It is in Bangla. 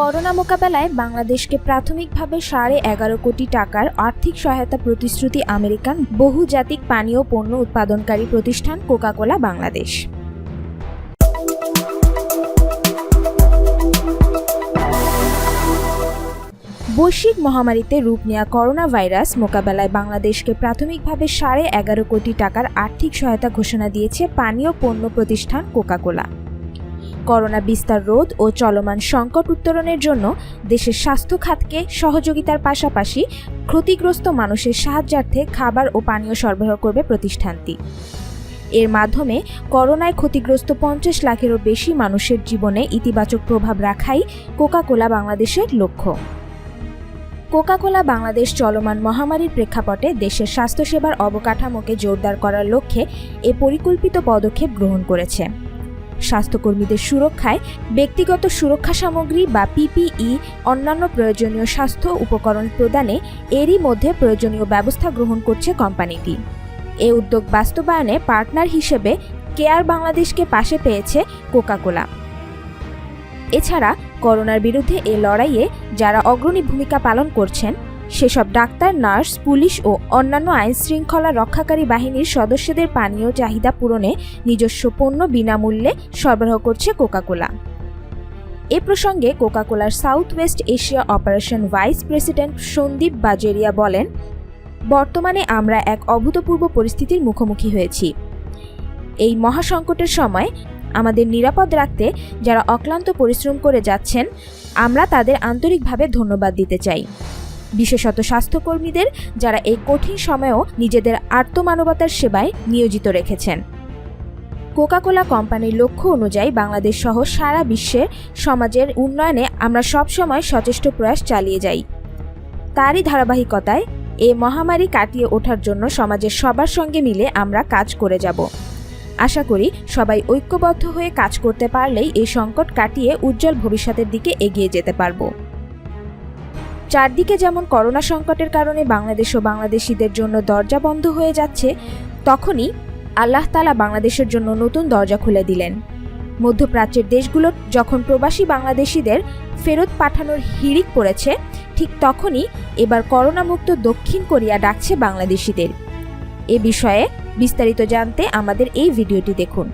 করোনা মোকাবেলায় বাংলাদেশকে প্রাথমিকভাবে সাড়ে এগারো কোটি টাকার আর্থিক সহায়তা প্রতিশ্রুতি আমেরিকান বহুজাতিক পানীয় পণ্য উৎপাদনকারী প্রতিষ্ঠান কোকাকোলা বাংলাদেশ। বৈশ্বিক মহামারীতে রূপ নেওয়া করোনা ভাইরাস মোকাবেলায় বাংলাদেশকে প্রাথমিকভাবে সাড়ে এগারো কোটি টাকার আর্থিক সহায়তা ঘোষণা দিয়েছে পানীয় পণ্য প্রতিষ্ঠান কোকাকোলা। করোনা বিস্তার রোধ ও চলমান সংকট উত্তরণের জন্য দেশের স্বাস্থ্য খাতকে সহযোগিতার পাশাপাশি ক্ষতিগ্রস্ত মানুষের সাহায্যার্থে খাবার ও পানীয় সরবরাহ করবে প্রতিষ্ঠানটি। এর মাধ্যমে করোনায় ক্ষতিগ্রস্ত পঞ্চাশ লাখেরও বেশি মানুষের জীবনে ইতিবাচক প্রভাব রাখাই কোকাকোলা বাংলাদেশের লক্ষ্য। কোকাকোলা বাংলাদেশ চলমান মহামারীর প্রেক্ষাপটে দেশের স্বাস্থ্যসেবার অবকাঠামোকে জোরদার করার লক্ষ্যে এ পরিকল্পিত পদক্ষেপ গ্রহণ করেছে। স্বাস্থ্যকর্মীদের সুরক্ষায় ব্যক্তিগত সুরক্ষা সামগ্রী বা পিপিই, অন্যান্য প্রয়োজনীয় স্বাস্থ্য উপকরণ প্রদানে এরই মধ্যে প্রয়োজনীয় ব্যবস্থা গ্রহণ করছে কোম্পানিটি। এ উদ্যোগ বাস্তবায়নে পার্টনার হিসেবে কেয়ার বাংলাদেশকে পাশে পেয়েছে কোকাকোলা। এছাড়া করোনার বিরুদ্ধে এ লড়াইয়ে যারা অগ্রণী ভূমিকা পালন করছেন সেসব ডাক্তার, নার্স, পুলিশ ও অন্যান্য আইন শৃঙ্খলা রক্ষাকারী বাহিনীর সদস্যদের পানীয় চাহিদা পূরণে নিজস্ব পণ্য বিনামূল্যে সরবরাহ করছে কোকাকোলা। এ প্রসঙ্গে কোকাকোলার south west Asia operation vice president Sandeep Bajoria বলেন, বর্তমানে আমরা এক অভূতপূর্ব পরিস্থিতির মুখোমুখি হয়েছি। এই মহাসংকটের সময় আমাদের নিরাপদ রাখতে যারা অক্লান্ত পরিশ্রম করে যাচ্ছেন, আমরা তাদের আন্তরিকভাবে ধন্যবাদ দিতে চাই। বিশেষত স্বাস্থ্যকর্মীদের যারা এই কঠিন সময়েও নিজেদের আত্মমানবতার সেবায় নিয়োজিত রেখেছেন। কোকাকোলা কোম্পানির লক্ষ্য অনুযায়ী বাংলাদেশ সহ সারা বিশ্বে সমাজের উন্নয়নে আমরা সবসময় সচেষ্ট প্রয়াস চালিয়ে যাই। তারই ধারাবাহিকতায় এ মহামারী কাটিয়ে ওঠার জন্য সমাজের সবার সঙ্গে মিলে আমরা কাজ করে যাব। আশা করি সবাই ঐক্যবদ্ধ হয়ে কাজ করতে পারলেই এই সংকট কাটিয়ে উজ্জ্বল ভবিষ্যতের দিকে এগিয়ে যেতে পারব। চারদিকে যেমন করোনা সংকটের কারণে বাংলাদেশ ও বাংলাদেশিদের জন্য দরজা বন্ধ হয়ে যাচ্ছে, তখনই আল্লাহ তালা বাংলাদেশের জন্য নতুন দরজা খুলে দিলেন। মধ্যপ্রাচ্যের দেশগুলো যখন প্রবাসী বাংলাদেশিদের ফেরত পাঠানোর হিড়িক পড়েছে, ঠিক তখনই এবার করোনামুক্ত দক্ষিণ কোরিয়া ডাকছে বাংলাদেশিদের। এ বিষয়ে বিস্তারিত জানতে আমাদের এই ভিডিওটি দেখুন।